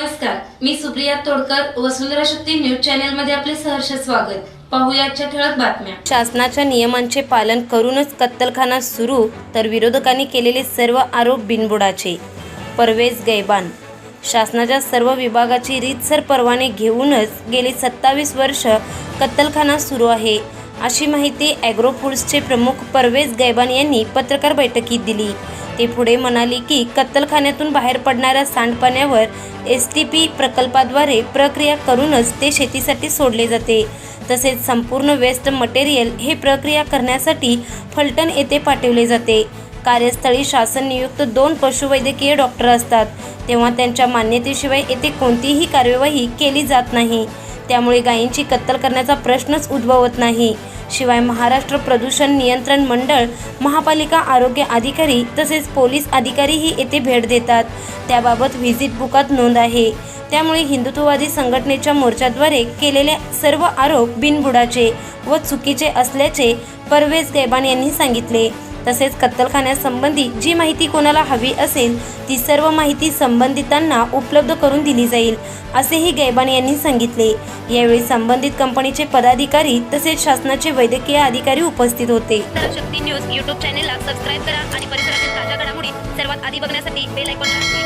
नमस्कार मी सुप्रिया तोडकर वसुंधरा शक्ती न्यूज चॅनलमध्ये आपले सहर्ष स्वागत. पाहुयाच्या ठळक बातम्या. शासनाच्या नियमांचे पालन करूनच कत्तलखाना सुरू तर विरोधकांनी केलेले सर्व आरोप बिनबुडाचे. परवेज गैबान. शासनाच्या सर्व विभागाची रीतसर परवाने घेऊनच गेली सत्तावीस वर्ष कत्तलखाना सुरू आहे. अशी माहिती ॲग्रो फूड्सचे प्रमुख परवेज गैबान यांनी पत्रकार बैठकीत दिली. ते पुढे म्हणाले की कत्तलखान्यातून बाहेर पडणाऱ्या सांडपाण्यावर एस टी पी प्रकल्पाद्वारे प्रक्रिया करूनच ते शेतीसाठी सोडले जाते. तसेच संपूर्ण वेस्ट मटेरियल हे प्रक्रिया करण्यासाठी फलटण येथे पाठवले जाते. कार्यस्थळी शासन नियुक्त दोन पशुवैद्यकीय डॉक्टर असतात. तेव्हा त्यांच्या मान्यतेशिवाय येथे कोणतीही कार्यवाही केली जात नाही. त्यामुळे गायींची कत्तल करण्याचा प्रश्नच उद्भवत नाही. शिवाय महाराष्ट्र प्रदूषण नियंत्रण मंडळ महापालिका आरोग्य अधिकारी तसेच पोलीस अधिकारीही येथे भेट देतात. त्याबाबत व्हिजिट बुकात नोंद आहे. त्यामुळे हिंदुत्ववादी संघटनेच्या मोर्चाद्वारे केलेले सर्व आरोप बिनबुडाचे व चुकीचे असल्याचे परवेज गैबान यांनी सांगितले. तसेच कत्तलखान्यासंबंधी जी माहिती कोणाला हवी असेल ती सर्व माहिती संबंधितांना उपलब्ध करून दिली जाईल असेही गैबान यांनी सांगितले. यावेळी संबंधित कंपनीचे पदाधिकारी तसेच शासनाचे वैद्यकीय अधिकारी उपस्थित होते. शक्ती न्यूज यूट्यूब चॅनेलला सबस्क्राईब करा आणि परिसरातील ताज्या घडामोडी सर्वात आधी बघण्यासाठी बेल आयकॉनला